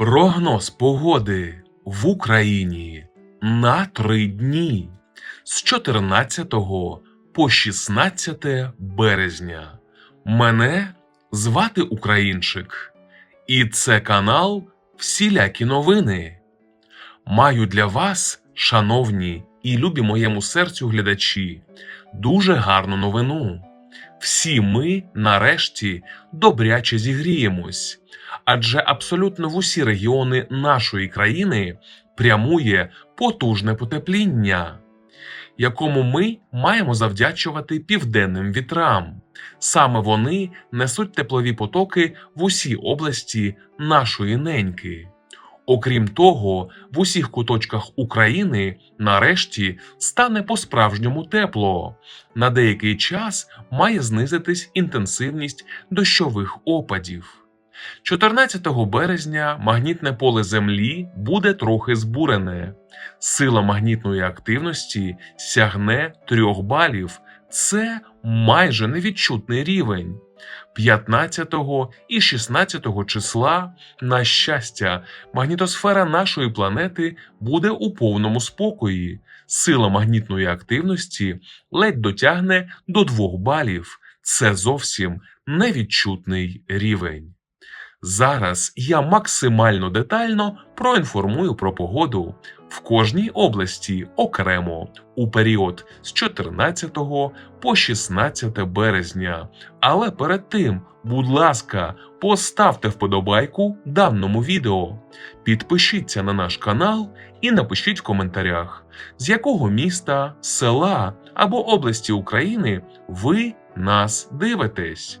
Прогноз погоди в Україні на три дні з 14 по 16 березня. Мене звати Українчик, і це канал Всілякі новини. Маю для вас, шановні і любі моєму серцю глядачі, дуже гарну новину. Всі ми, нарешті, добряче зігріємось, адже абсолютно в усі регіони нашої країни прямує потужне потепління, якому ми маємо завдячувати південним вітрам. Саме вони несуть теплові потоки в усі області нашої неньки. Окрім того, в усіх куточках України нарешті стане по-справжньому тепло. На деякий час має знизитись інтенсивність дощових опадів. 14 березня магнітне поле Землі буде трохи збурене. Сила магнітної активності сягне 3 балів. Це майже невідчутний рівень. 15 і 16 числа, на щастя, магнітосфера нашої планети буде у повному спокої. Сила магнітної активності ледь дотягне до 2 балів. Це зовсім невідчутний рівень. Зараз я максимально детально проінформую про погоду в кожній області окремо у період з 14 по 16 березня. Але перед тим, будь ласка, поставте вподобайку даному відео, підпишіться на наш канал і напишіть в коментарях, з якого міста, села або області України ви нас дивитесь.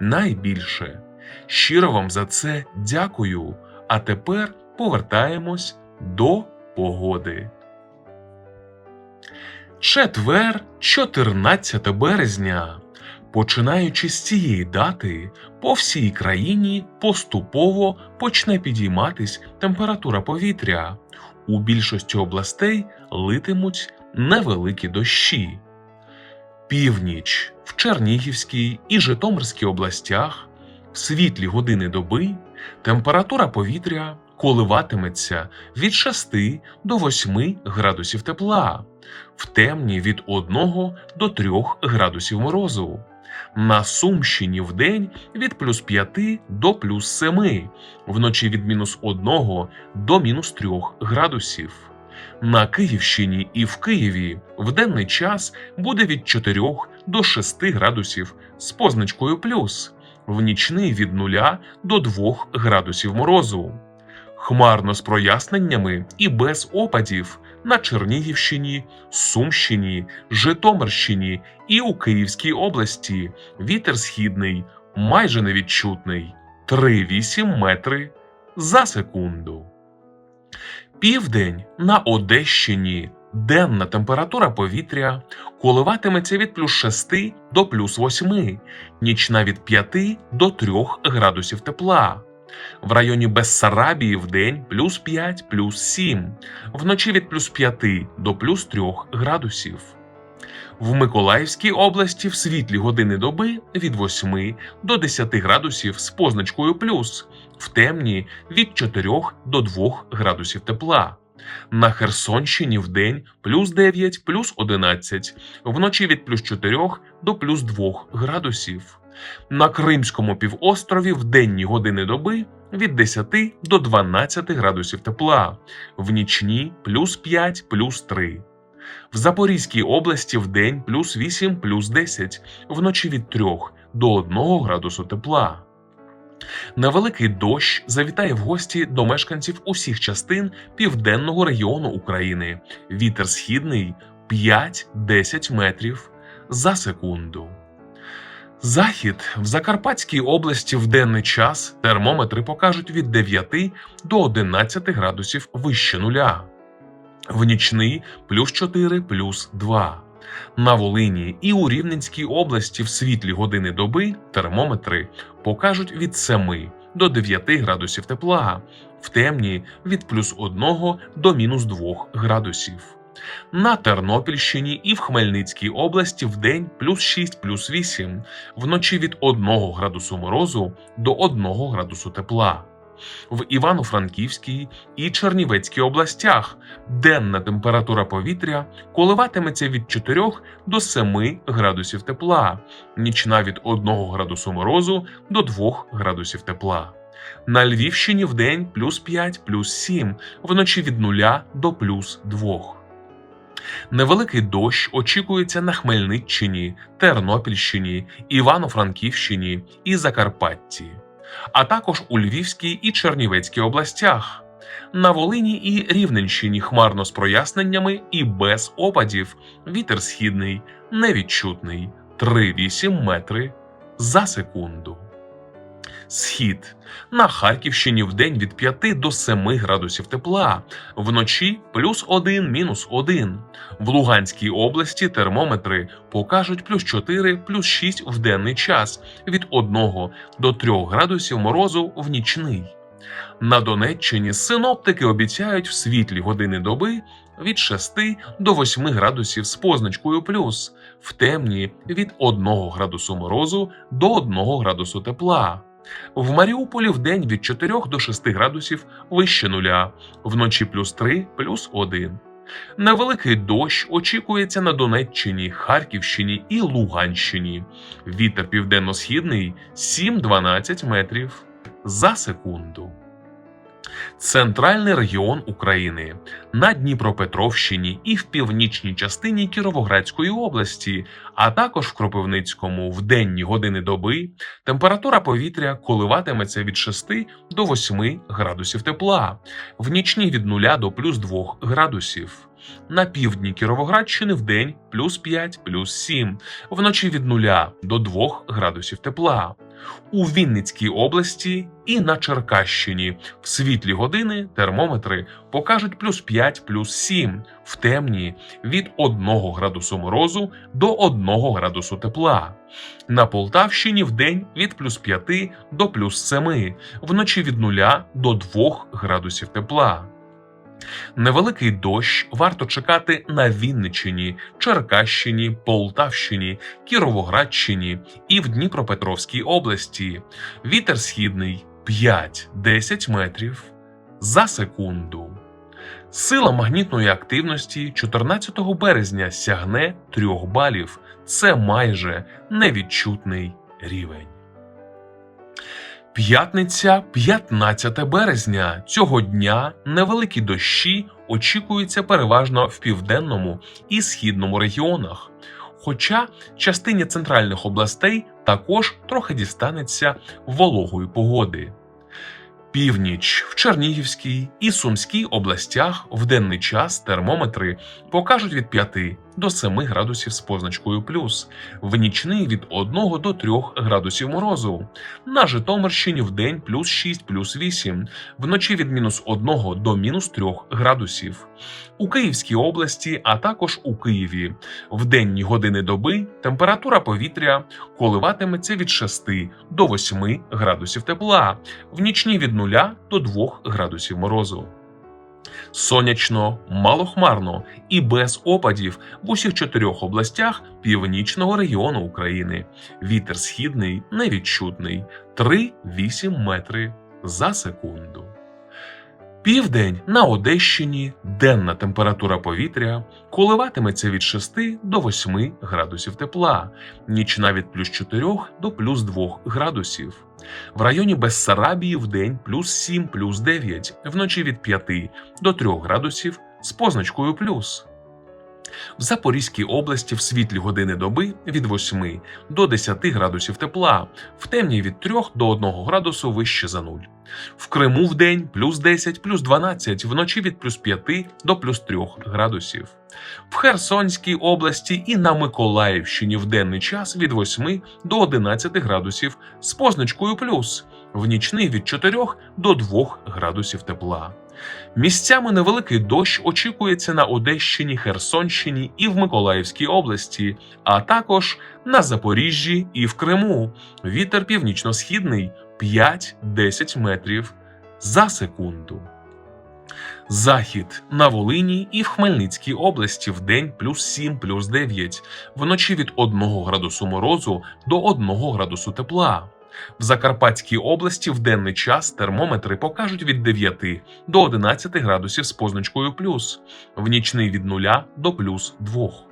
найбільше. Щиро вам за це дякую. А тепер повертаємось до погоди. Четвер, 14 березня. Починаючи з цієї дати, по всій країні поступово почне підійматись температура повітря. У більшості областей литимуть невеликі дощі. Північ в Чернігівській і Житомирській областях в світлі години доби температура повітря коливатиметься від 6 до 8 градусів тепла, в темні від 1 до 3 градусів морозу. На Сумщині в день від плюс 5 до плюс 7, вночі від мінус 1 до мінус 3 градусів. На Київщині і в Києві в денний час буде від 4 до 6 градусів з позначкою плюс, в нічний від 0 до 2 градусів морозу. Хмарно з проясненнями і без опадів на Чернігівщині, Сумщині, Житомирщині і у Київській області вітер східний майже невідчутний 3,8 метри за секунду. Південь на Одещині денна температура повітря коливатиметься від плюс 6 до плюс 8, нічна від 5 до 3 градусів тепла. В районі Бессарабії в день плюс 5 плюс 7, вночі від плюс 5 до плюс 3 градусів. В Миколаївській області в світлі години доби від 8 до 10 градусів з позначкою плюс, в темні від 4 до 2 градусів тепла. На Херсонщині в день плюс 9 плюс 11, вночі від плюс 4 до плюс 2 градусів. На Кримському півострові в денні години доби від 10 до 12 градусів тепла, в нічні плюс 5 плюс 3. В Запорізькій області в день плюс 8 плюс 10, вночі від 3 до 1 градусу тепла. Невеликий дощ завітає в гості до мешканців усіх частин південного регіону України. Вітер східний 5-10 метрів за секунду. Захід в Закарпатській області в денний час термометри покажуть від 9 до 11 градусів вище нуля. В нічний плюс 4 плюс 2. На Волині і у Рівненській області в світлі години доби термометри покажуть від 7 до 9 градусів тепла, в темні від плюс 1 до мінус 2 градусів. На Тернопільщині і в Хмельницькій області в день плюс 6 плюс 8, вночі від 1 градусу морозу до 1 градусу тепла. В Івано-Франківській і Чернівецькій областях денна температура повітря коливатиметься від 4 до 7 градусів тепла, нічна від 1 градусу морозу до 2 градусів тепла. На Львівщині в день плюс 5 плюс 7, вночі від 0 до плюс 2. Невеликий дощ очікується на Хмельниччині, Тернопільщині, Івано-Франківщині і Закарпатті, а також у Львівській і Чернівецькій областях. На Волині і Рівненщині хмарно з проясненнями і без опадів. Вітер східний, невідчутний 3,8 метри за секунду. Схід на Харківщині в день від 5 до 7 градусів тепла, вночі плюс 1, мінус 1. В Луганській області термометри покажуть плюс 4, плюс 6 в денний час, від 1 до 3 градусів морозу в нічний. На Донеччині синоптики обіцяють в світлі години доби від 6 до 8 градусів з позначкою плюс, в темні від 1 градусу морозу до 1 градусу тепла. В Маріуполі в день від 4 до 6 градусів вище нуля, вночі плюс 3, плюс 1. Невеликий дощ очікується на Донеччині, Харківщині і Луганщині. Вітер південно-східний 7-12 метрів за секунду. Центральний регіон України на Дніпропетровщині і в північній частині Кіровоградської області, а також в Кропивницькому в денні години доби температура повітря коливатиметься від 6 до 8 градусів тепла, в нічні від 0 до плюс 2 градусів. На півдні Кіровоградщини в день плюс 5, плюс 7, вночі від 0 до 2 градусів тепла. У Вінницькій області і на Черкащині в світлі години термометри покажуть плюс 5, плюс 7, в темні від 1 градусу морозу до 1 градусу тепла. На Полтавщині в день від плюс 5 до плюс 7, вночі від 0 до 2 градусів тепла. Невеликий дощ варто чекати на Вінниччині, Черкащині, Полтавщині, Кіровоградщині і в Дніпропетровській області. Вітер східний 5-10 метрів за секунду. Сила магнітної активності 14 березня сягне 3 балів. Це майже невідчутний рівень. П'ятниця, 15 березня. Цього дня невеликі дощі очікуються переважно в південному і східному регіонах. Хоча частині центральних областей також трохи дістанеться вологої погоди. Північ в Чернігівській і Сумській областях в денний час термометри покажуть від 5 до 7 градусів з позначкою плюс, в нічний від 1 до 3 градусів морозу. На Житомирщині в день плюс 6 плюс 8, вночі від мінус 1 до мінус 3 градусів. У Київській області, а також у Києві в денні години доби температура повітря коливатиметься від 6 до 8 градусів тепла, в нічні від 0 до 2 градусів морозу. Сонячно, малохмарно і без опадів в усіх чотирьох областях північного регіону України. Вітер східний невідчутний 3-8 метри за секунду. Південь на Одещині денна температура повітря коливатиметься від 6 до 8 градусів тепла, нічна від плюс 4 до плюс 2 градусів. В районі Бессарабії в день плюс 7 плюс 9, вночі від 5 до 3 градусів з позначкою плюс. В Запорізькій області в світлі години доби від 8 до 10 градусів тепла, в темні від 3 до 1 градусу вище за нуль. В Криму в день плюс 10, плюс 12, вночі від плюс 5 до плюс 3 градусів. В Херсонській області і на Миколаївщині в денний час від 8 до 11 градусів з позначкою плюс, в нічний від 4 до 2 градусів тепла. Місцями невеликий дощ очікується на Одещині, Херсонщині і в Миколаївській області, а також на Запоріжжі і в Криму. Вітер північно-східний 5-10 метрів за секунду. Захід на Волині і в Хмельницькій області в день плюс 7, плюс 9, вночі від 1 градусу морозу до 1 градусу тепла. В Закарпатській області в денний час термометри покажуть від 9 до 11 градусів з позначкою плюс, в нічний від 0 до плюс 2.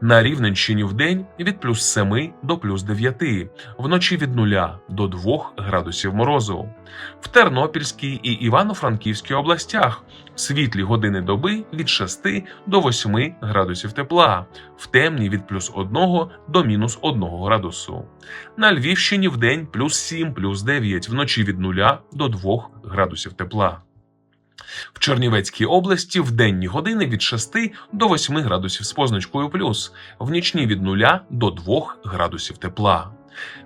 На Рівненщині в день від плюс 7 до плюс 9, вночі від 0 до 2 градусів морозу. В Тернопільській і Івано-Франківській областях світлі години доби від 6 до 8 градусів тепла, в темні від плюс 1 до мінус 1 градусу. На Львівщині в день плюс 7, плюс 9, вночі від 0 до 2 градусів тепла. В Чернівецькій області в денні години від 6 до 8 градусів з позначкою плюс, в нічні від 0 до 2 градусів тепла.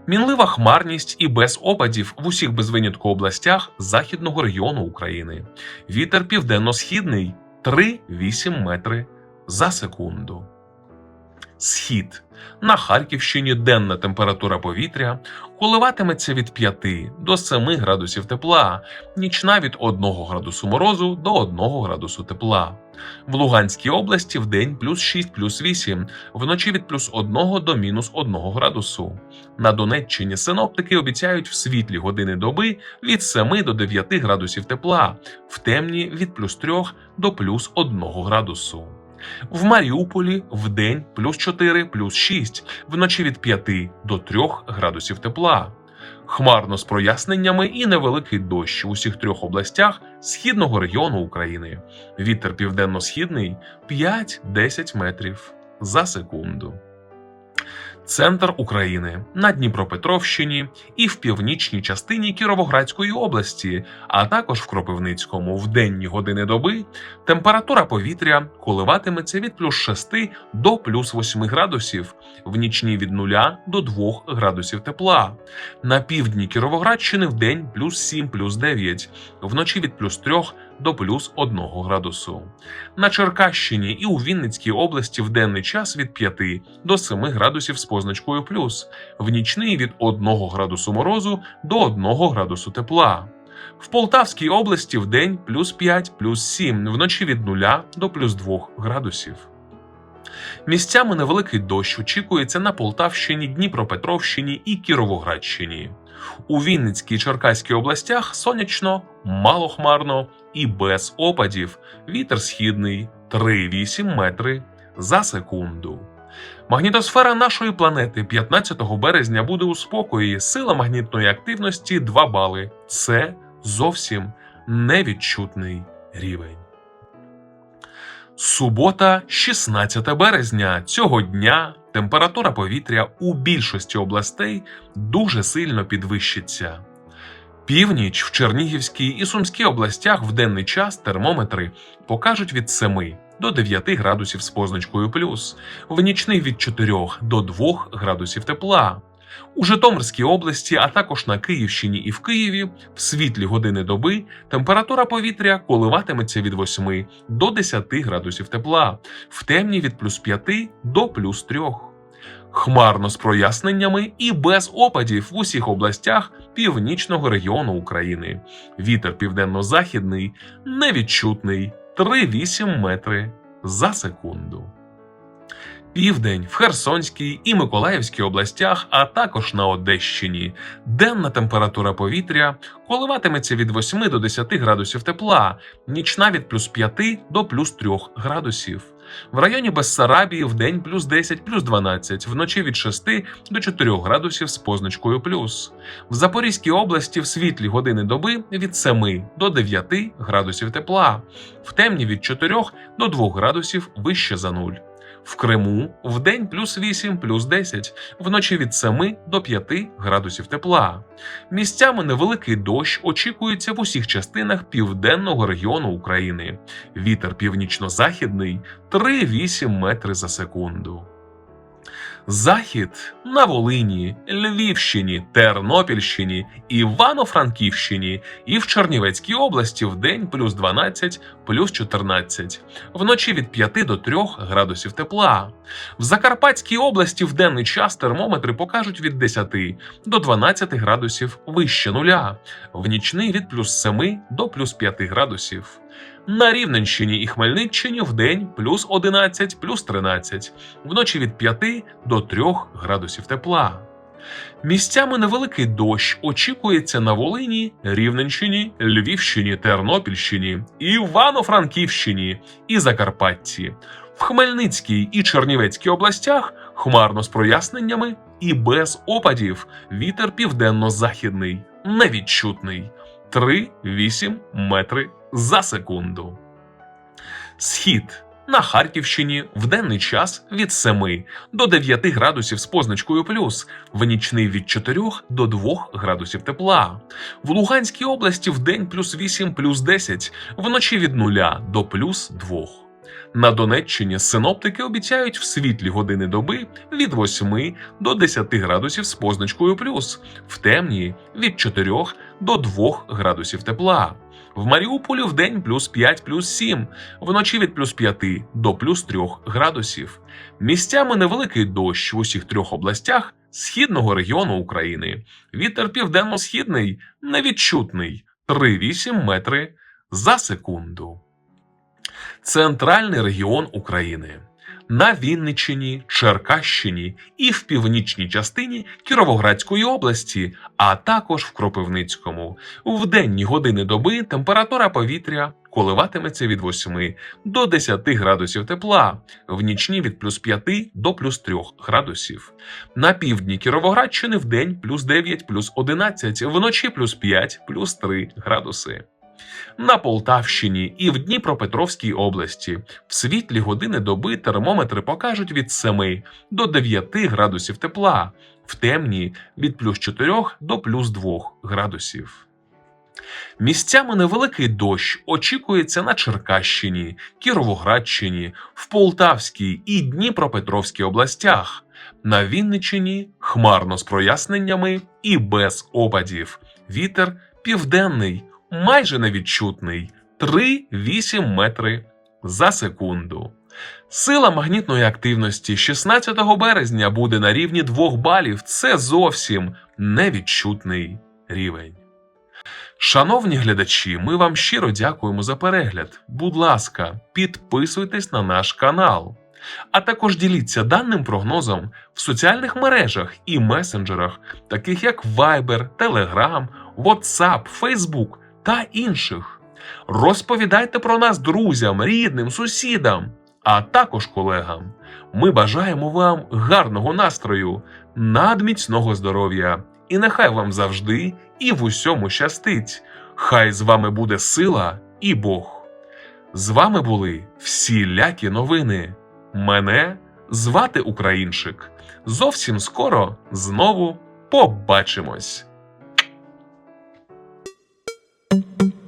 Мінлива хмарність і без опадів в усіх без винятку областях західного регіону України. Вітер південно-східний 3-8 метри за секунду. Схід на Харківщині денна температура повітря коливатиметься від 5 до 7 градусів тепла, нічна від 1 градусу морозу до 1 градусу тепла. В Луганській області в день плюс 6 плюс 8, вночі від плюс 1 до мінус 1 градусу. На Донеччині синоптики обіцяють в світлі години доби від 7 до 9 градусів тепла, в темні від плюс 3 до плюс 1 градусу. В Маріуполі в день плюс 4, плюс 6, вночі від 5 до 3 градусів тепла. Хмарно з проясненнями і невеликий дощ у усіх трьох областях східного регіону України. Вітер південно-східний 5-10 метрів за секунду. Центр України на Дніпропетровщині і в північній частині Кіровоградської області, а також в Кропивницькому в денні години доби температура повітря коливатиметься від плюс 6 до плюс 8 градусів, в нічні від 0 до 2 градусів тепла. На півдні Кіровоградщини в день плюс 7, плюс 9, вночі від плюс 3 до плюс 1 градусу. На Черкащині і у Вінницькій області в денний час від 5 до 7 градусів з позначкою плюс, в нічний від 1 градусу морозу до 1 градусу тепла. В Полтавській області в день плюс 5, плюс 7, вночі від 0 до плюс 2 градусів. Місцями невеликий дощ очікується на Полтавщині, Дніпропетровщині і Кіровоградщині. У Вінницькій Черкаській областях сонячно, малохмарно і без опадів. Вітер східний 3,8 метри за секунду. Магнітосфера нашої планети 15 березня буде у спокої. Сила магнітної активності 2 бали. Це зовсім невідчутний рівень. Субота, 16 березня. Цього дня температура повітря у більшості областей дуже сильно підвищиться. Північ в Чернігівській і Сумській областях в денний час термометри покажуть від 7 до 9 градусів з позначкою плюс, в нічний від 4 до 2 градусів тепла. У Житомирській області, а також на Київщині і в Києві в світлі години доби температура повітря коливатиметься від 8 до 10 градусів тепла, в темні від плюс 5 до плюс 3. Хмарно з проясненнями і без опадів в усіх областях північного регіону України. Вітер південно-західний невідчутний 3,8 метри за секунду. Південь в Херсонській і Миколаївській областях, а також на Одещині. Денна температура повітря коливатиметься від 8 до 10 градусів тепла, нічна від плюс 5 до плюс 3 градусів. В районі Бессарабії в день плюс 10, плюс 12, вночі від 6 до 4 градусів з позначкою плюс. В Запорізькій області в світлі години доби від 7 до 9 градусів тепла, в темні від 4 до 2 градусів вище за нуль. В Криму в день плюс 8, плюс 10, вночі від 7 до 5 градусів тепла. Місцями невеликий дощ очікується в усіх частинах південного регіону України. Вітер північно-західний 3,8 метри за секунду. Захід на Волині, Львівщині, Тернопільщині, Івано-Франківщині і в Чернівецькій області в день плюс 12, плюс 14, вночі від 5 до 3 градусів тепла. В Закарпатській області в денний час термометри покажуть від 10 до 12 градусів вище нуля, в нічний від плюс 7 до плюс 5 градусів. На Рівненщині і Хмельниччині в день плюс 11, плюс 13, вночі від 5 до 3 градусів тепла. Місцями невеликий дощ очікується на Волині, Рівненщині, Львівщині, Тернопільщині, Івано-Франківщині і Закарпатті. В Хмельницькій і Чернівецькій областях хмарно з проясненнями і без опадів. Вітер південно-західний, невідчутний 3-8 метри за секунду. Схід на Харківщині в денний час від 7 до 9 градусів з позначкою плюс, в нічний від 4 до 2 градусів тепла. В Луганській області в день плюс 8 плюс 10, вночі від 0 до плюс 2. На Донеччині синоптики обіцяють в світлі години доби від 8 до 10 градусів з позначкою плюс, в темні від 4 до 2 градусів тепла. В Маріуполі в день плюс 5 плюс 7, вночі від плюс 5 до плюс 3 градусів. Місцями невеликий дощ в усіх трьох областях східного регіону України. Вітер південно-східний невідчутний 3,8 метри за секунду. Центральний регіон України. На Вінниччині, Черкащині і в північній частині Кіровоградської області, а також в Кропивницькому. В денні години доби температура повітря коливатиметься від 8 до 10 градусів тепла, в нічні від плюс 5 до плюс 3 градусів. На півдні Кіровоградщини в день плюс 9, плюс 11, вночі плюс 5, плюс 3 градуси. На Полтавщині і в Дніпропетровській області в світлі години доби термометри покажуть від 7 до 9 градусів тепла, в темні від плюс 4 до плюс 2 градусів. Місцями невеликий дощ очікується на Черкащині, Кіровоградщині, в Полтавській і Дніпропетровській областях. На Вінниччині хмарно з проясненнями і без опадів. Вітер південний, майже невідчутний 3-8 метри за секунду. Сила магнітної активності 16 березня буде на рівні 2 балів. Це зовсім невідчутний рівень. Шановні глядачі, ми вам щиро дякуємо за перегляд. Будь ласка, підписуйтесь на наш канал. А також діліться даним прогнозом в соціальних мережах і месенджерах, таких як Viber, Telegram, WhatsApp, Facebook та інших. Розповідайте про нас друзям, рідним, сусідам, а також колегам. Ми бажаємо вам гарного настрою, надміцного здоров'я, і нехай вам завжди і в усьому щастить. Хай з вами буде сила і Бог. З вами були всілякі новини. Мене звати Українчик. Зовсім скоро знову побачимось. Thank you.